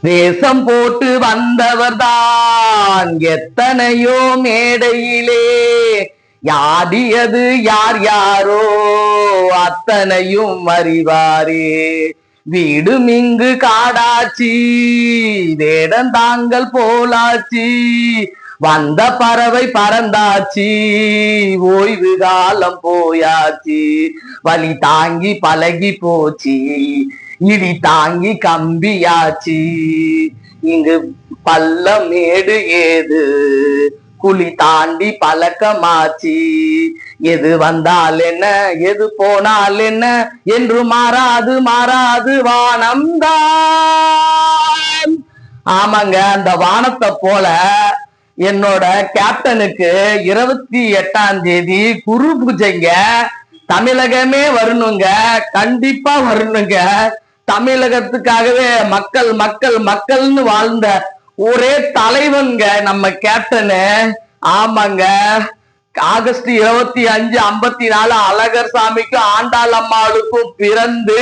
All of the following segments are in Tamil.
வேஷம் போட்டு வந்தவர்தான் எத்தனையோ மேடையிலே. யாடியது யார் யாரோ அத்தனையும் அறிவாரே. வீடும் இங்கு காடாச்சி வேடம் தாங்கள் போலாச்சி வந்த பறவை பறந்தாச்சி ஓய்வு காலம் போயாச்சு வலி தாங்கி பழகி போச்சு. இடி தாங்கி கம்பியாச்சு. இங்கு பள்ளம் ஏது? குழி தாண்டி பழக்கமாச்சு. எது வந்தால் என்ன? எது போனால் என்ன? என்று மாறாது மாறாது வானம்தான் ஆமாங்க அந்த வானத்தை போல என்னோட கேப்டனுக்கு இருபத்தி எட்டாம் தேதி குரு பூஜைங்க. தமிழகமே வரணுங்க. கண்டிப்பா வரணுங்க. தமிழகத்துக்காகவே மக்கள் மக்கள் மக்கள்னு வாழ்ந்த ஒரே தலைவன்க நம்ம கேப்டனு. ஆமாங்க. ஆகஸ்ட் இருபத்தி அஞ்சு ஐம்பத்தி நாலு அழகர் சாமிக்கும் ஆண்டாள் அம்மாளுக்கும் பிறந்து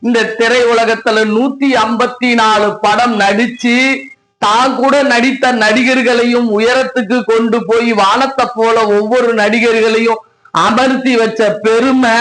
இந்த திரையுலகத்துல நூத்தி ஐம்பத்தி நாலு படம் நடிச்சு தான் கூட நடித்த நடிகர்களையும் உயரத்துக்கு கொண்டு போய் வானத்தை போல ஒவ்வொரு நடிகர்களையும் அமர்த்தி வச்ச பெருமை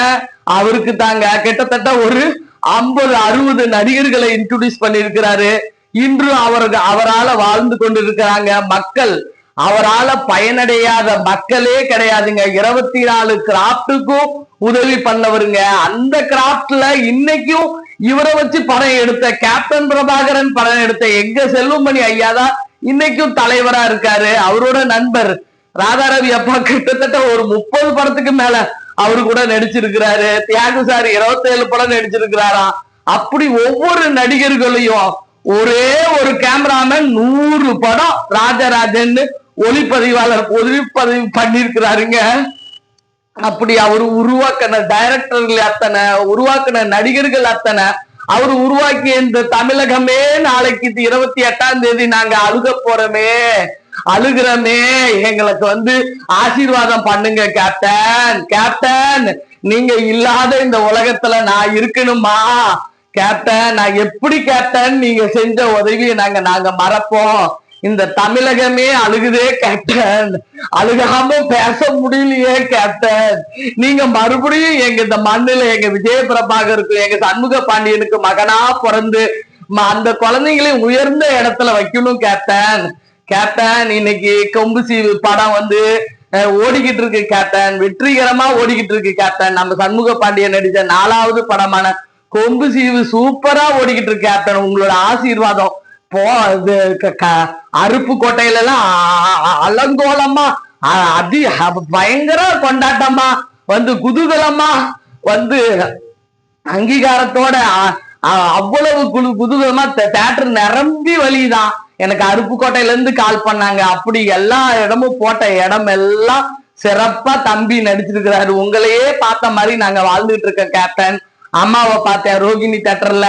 அவருக்கு தாங்க கிட்டத்தட்ட ஒரு ஐம்பது அறுபது நடிகர்களை இன்ட்ரோடியூஸ் பண்ணியிருக்கிறாரு. இன்றும் அவருக்கு அவரால வாழ்ந்து கொண்டிருக்கிறாங்க மக்கள். அவரால பயனடையாத மக்களே கிடையாதுங்க. இருபத்தி நாலு கிராப்டுக்கும் உதவி பண்ணவருங்க. அந்த கிராப்ட்ல இன்னைக்கும் இவரை வச்சு படம் எடுத்த கேப்டன் பிரபாகரன் படம் எடுத்த எங்க செல்வமணி ஐயா தான் இன்னைக்கும் தலைவரா இருக்காரு. அவரோட நண்பர். ராதாரவி அப்பா கிட்டத்தட்ட ஒரு முப்பது படத்துக்கு மேல அவரு கூட நடிச்சிருக்கிறாரு. தியாகு சார் இருபத்தேழு படம் நடிச்சிருக்கிறாராம். அப்படி ஒவ்வொரு நடிகர்களையும் ஒரே ஒரு கேமராமேன் நூறு படம் ராஜராஜன் ஒளிப்பதிவாளர் ஒளிப்பதிவு பண்ணிருக்கிறாருங்க அப்படி அவர் உருவாக்கின டைரக்டர்கள் அத்தனை உருவாக்கின நடிகர்கள் அத்தனை அவர் உருவாக்கிய இந்த தமிழகமே நாளைக்கு இது இருபத்தி எட்டாம் தேதி நாங்க அழுக போறோமே. அழுகிறமே எங்களுக்கு வந்து ஆசீர்வாதம் பண்ணுங்க கேப்டன் கேப்டன் நீங்க இல்லாத இந்த உலகத்துல நான் இருக்கணுமா? கேப்டன் நான் எப்படி கேப்டன் நீங்க செஞ்ச உதவியை நாங்க நாங்க மறப்போம். இந்த தமிழகமே அழுகுதே கேப்டன் அழுகாம பேச முடியலையே கேப்டன் நீங்க மறுபடியும் எங்க இந்த மண்ணுல எங்க விஜய பிரபாகருக்கு எங்க சண்முக பாண்டியனுக்கு மகனா பிறந்து அந்த குழந்தைங்களையும் உயர்ந்த இடத்துல வைக்கணும் கேப்டன் கேப்டன் இன்னைக்கு கொம்பு சீவு படம் வந்து ஓடிக்கிட்டு இருக்கு கேப்டன். வெற்றிகரமா ஓடிக்கிட்டு இருக்கு கேப்டன். நம்ம சண்முக பாண்டியன் நடிச்ச நாலாவது படமான கொம்பு சீவு சூப்பரா ஓடிக்கிட்டு இருக்கு கேப்டன். உங்களோட ஆசீர்வாதம். போ இது க- க- அருப்பு கோட்டையில எல்லாம் அ- அலங்கோலமா அதி பயங்கர கொண்டாட்டமா வந்து குதூகலமா வந்து அங்கீகாரத்தோட அவ்வளவு குழு குதூகலமா தேட்டர் நிரம்பி வழிதான். எனக்கு அருப்புக்கோட்டையில இருந்து கால் பண்ணாங்க. அப்படி எல்லா இடமும் போட்ட இடம் எல்லாம் சிறப்பா தம்பி நடிச்சிருக்கிறாரு. உங்களையே பார்த்த மாதிரி நாங்க வாழ்ந்துட்டு இருக்கோம் கேப்டன் அம்மாவை பார்த்தேன் ரோகிணி தேட்டர்ல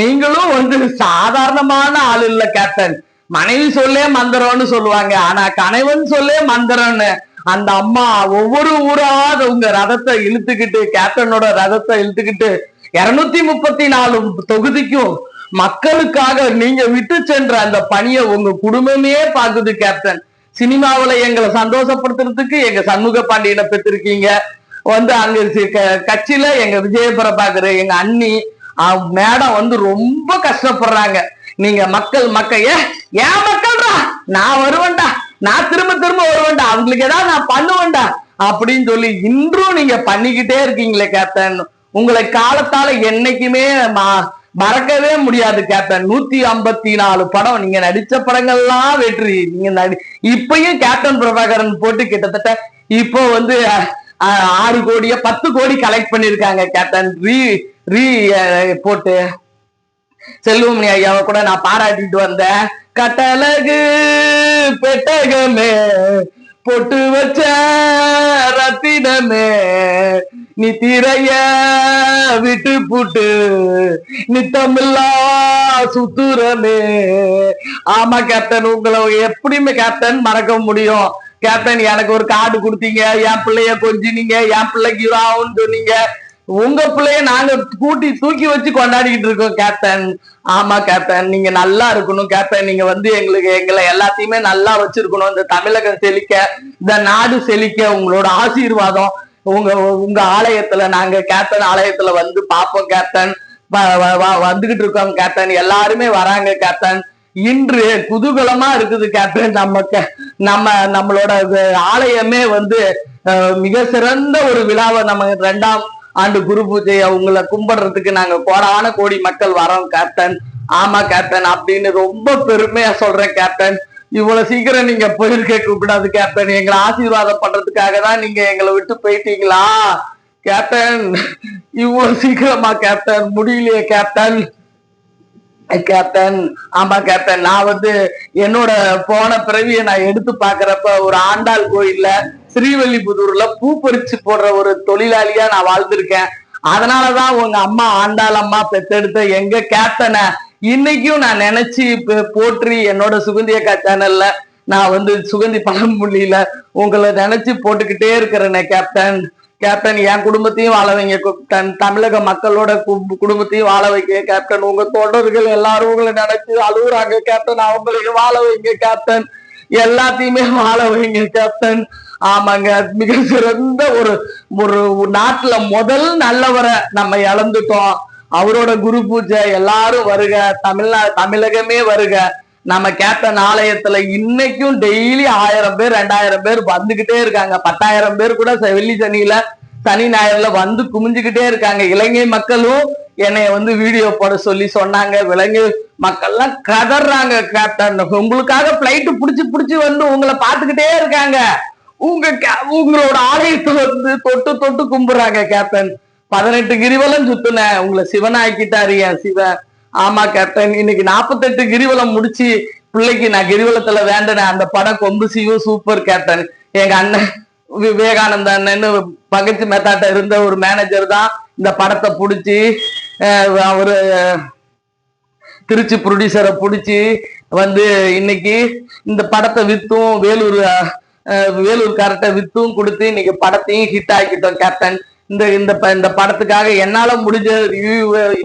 நீங்களும் வந்து சாதாரணமான ஆள் இல்ல கேப்டன் மனைவி சொல்லே மந்திரம்னு சொல்லுவாங்க. ஆனா கணவன் சொல்லே மந்திரம்னு. அந்த அம்மா ஒவ்வொரு ஊரா உங்க ரதத்தை இழுத்துக்கிட்டு கேப்டனோட ரதத்தை இழுத்துக்கிட்டு இருநூத்தி முப்பத்தி நாலு தொகுதிக்கும் மக்களுக்காக நீங்க விட்டு சென்ற அந்த பணியை உங்க குடும்பமே பார்க்குது கேப்டன். சினிமாவுல எங்களை சந்தோஷப்படுத்துறதுக்கு எங்க சண்முக பாண்டியனை பெற்றிருக்கீங்க. வந்து அங்க கட்சியில எங்க விஜயபுரம் பாக்குற எங்க அண்ணி மேடம் வந்து ரொம்ப கஷ்டப்படுறாங்க. நீங்க மக்கள் மக்கள் ஏ ஏன் மக்கள்டா நான் வருவேன்டா. நான் திரும்ப திரும்ப வருவேன்டா. அவங்களுக்கு ஏதாவது நான் பண்ணுவேன்டா. அப்படின்னு சொல்லி இன்றும் நீங்க பண்ணிக்கிட்டே இருக்கீங்களே கேப்டன். உங்களை காலத்தால என்னைக்குமே மறக்கவே முடியாது கேப்டன். நூத்தி ஐம்பத்தி நாலு படம். நீங்க நடிச்ச படங்கள்லாம் வெற்றி. நீங்க நடி இப்பயும் கேப்டன் பிரபாகரன் போட்டு கிட்டத்தட்ட இப்போ வந்து ஆறு கோடிய பத்து கோடி கலெக்ட் பண்ணிருக்காங்க கேப்டன். ரீ ரீ போட்டு. செல்வமணி ஐயாவை கூட நான் பாராட்டிட்டு வந்தேன். கட்டழகு பெட்டகமே பொட்டு வச்ச ரத்தினமே நீ திரைய விட்டு புட்டு நித்தமில்லா சுத்துரமே ஆமா கேப்டன் உங்களை எப்படியுமே கேப்டன் மறக்க முடியும். கேப்டன் எனக்கு ஒரு கார்டு கொடுத்தீங்க. என் பிள்ளைய கொஞ்சினீங்க. என் பிள்ளைக்கு இதாகும்னு சொன்னீங்க. உங்க பிள்ளைய நாங்க கூட்டி தூக்கி வச்சு கொண்டாடிக்கிட்டு இருக்கோம் கேப்டன் ஆமா கேப்டன் நீங்க நல்லா இருக்கணும் கேப்டன் நீங்க வந்து எங்களுக்கு எங்களை எல்லாத்தையுமே நல்லா வச்சிருக்கணும். இந்த தமிழகம் செழிக்க இந்த நாடு செழிக்க உங்களோட ஆசீர்வாதம். உங்க உங்க ஆலயத்துல நாங்க கேப்டன் ஆலயத்துல வந்து பார்ப்போம் கேப்டன் வ- வ- வ- வந்துகிட்டு இருக்கோம் கேப்டன் எல்லாருமே வராங்க கேப்டன் இன்று குதூகலமா இருக்குது கேப்டன் நம்ம நம்ம நம்மளோட இது ஆலயமே வந்து மிக சிறந்த ஒரு விழாவை நம்ம ரெண்டாம் ஆண்டு குரு பூஜையை உங்களை கும்பிடுறதுக்கு நாங்க கோடான கோடி மக்கள் வரோம் கேப்டன் ஆமா கேப்டன் அப்படின்னு ரொம்ப பெருமையா சொல்றேன் கேப்டன் இவ்வளவு சீக்கிரம் நீங்க போயிருக்க கூடாது கேப்டன் எங்களை ஆசீர்வாதம் பண்றதுக்காக தான் நீங்க எங்களை விட்டு போயிட்டீங்களா? கேப்டன் இவ்வளவு சீக்கிரமா கேப்டன் முடியலையே கேப்டன் கேப்டன் ஆமா கேப்டன் நான் வந்து என்னோட போன பிறவியை நான் எடுத்து பாக்குறப்ப ஒரு ஆண்டாள் கோயில்ல ஸ்ரீவல்லிபுதூர்ல பூ பறிச்சு போடுற ஒரு தொழிலாளியா நான் வாழ்ந்திருக்கேன். அதனாலதான் உங்க அம்மா ஆண்டாள் அம்மா பெத்தெடுத்த எங்க கேப்டனை இன்னைக்கும் நான் நினைச்சு போற்றி என்னோட சுகந்தி அக்கா சேனல்ல நான் வந்து சுகந்தி பழமொழியில உங்களை நினைச்சு போட்டுக்கிட்டே இருக்கிறேனே கேப்டன் கேப்டன் என் குடும்பத்தையும் வாழ வைங்க கேப்டன் தமிழக மக்களோட குடும்பத்தையும் வாழ வைங்க கேப்டன் உங்க தொடர்கள் எல்லாரும் உங்களை நினைச்சு அழுகுறாங்க கேப்டன் அவங்களையும் வாழ வைங்க கேப்டன் எல்லாத்தையுமே வாழ வைங்க கேப்டன் ஆமாங்க மிக சிறந்த ஒரு ஒரு நாட்டுல முதல் நல்லவரை நம்ம இழந்துட்டோம். அவரோட குரு பூஜை எல்லாரும் வருக. தமிழ்நா தமிழகமே வருக. நம்ம கேப்டன் ஆலயத்துல இன்னைக்கும் டெய்லி ஆயிரம் பேர் ரெண்டாயிரம் பேர் வந்துகிட்டே இருக்காங்க. பத்தாயிரம் பேர் கூட வெள்ளி சனியில சனி ஞாயிறுல வந்து குமிஞ்சுக்கிட்டே இருக்காங்க. இலங்கை மக்களும் என்னைய வந்து வீடியோ போட சொல்லி சொன்னாங்க. விலங்கு மக்கள்லாம் கதறாங்க கேப்டன். உங்களுக்காக பிளைட்டு பிடிச்சி பிடிச்சி வந்து உங்களை பார்த்துக்கிட்டே இருக்காங்க. உங்க கே- உங்களோட ஆலயத்தை வந்து தொட்டு தொட்டு கும்பிடுறாங்க கேப்டன். பதினெட்டு கிரிவலம் சுத்துனேன் உங்களை சிவன் ஆக்கிட்டாரு என் சிவன் ஆமா கேப்டன் இன்னைக்கு நாற்பத்தெட்டு கிரிவலம் முடிச்சு பிள்ளைக்கு நான் கிரிவலத்துல வேண்டினேன் அந்த படம் கொம்பு சிவம் சூப்பர் கேப்டன் எங்க அண்ணன் விவேகானந்த அண்ணன்னு பகச்சு மெத்தாட்ட இருந்த ஒரு மேனேஜர் தான் இந்த படத்தை பிடிச்சி அஹ், அவரு திருச்சி ப்ரொடியூசரை பிடிச்சி வந்து இன்னைக்கு இந்த படத்தை வித்தும் வேலூர் வேலூர் கரெக்டை வித்தும் கொடுத்து இன்னைக்கு படத்தையும் ஹிட் ஆக்கிட்டோம் கேப்டன் இந்த இந்த ப- இந்த படத்துக்காக என்னால முடிஞ்ச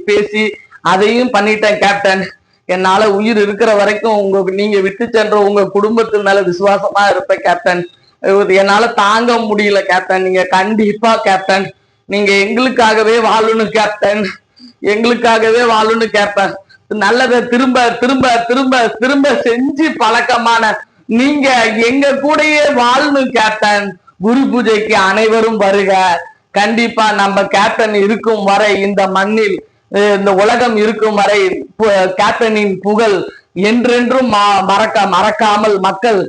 பேசி அதையும் பண்ணிட்டேன் கேப்டன் என்னால உயிர் இருக்கிற வரைக்கும் உங்க நீங்க விட்டு சென்ற உங்க குடும்பத்து மேல விசுவாசமா இருப்பேன் கேப்டன் என்னால தாங்க முடியல கேப்டன் நீங்க கண்டிப்பா கேப்டன் நீங்க எங்களுக்காகவே வாழணும் கேப்டன் எங்களுக்காகவே வாழணும் கேப்டன் நல்லதை திரும்ப திரும்ப திரும்ப திரும்ப செஞ்சு பழக்கமான நீங்க எங்க கூடயே வாழணும் கேப்டன் குரு பூஜைக்கு அனைவரும் வருக. கண்டிப்பா நம்ம கேப்டன் இருக்கும் வரை இந்த மண்ணில் இந்த உலகம் இருக்கும் வரை கேப்டனின் புகழ் என்றென்றும் மறக்க மறக்காமல் மக்கள்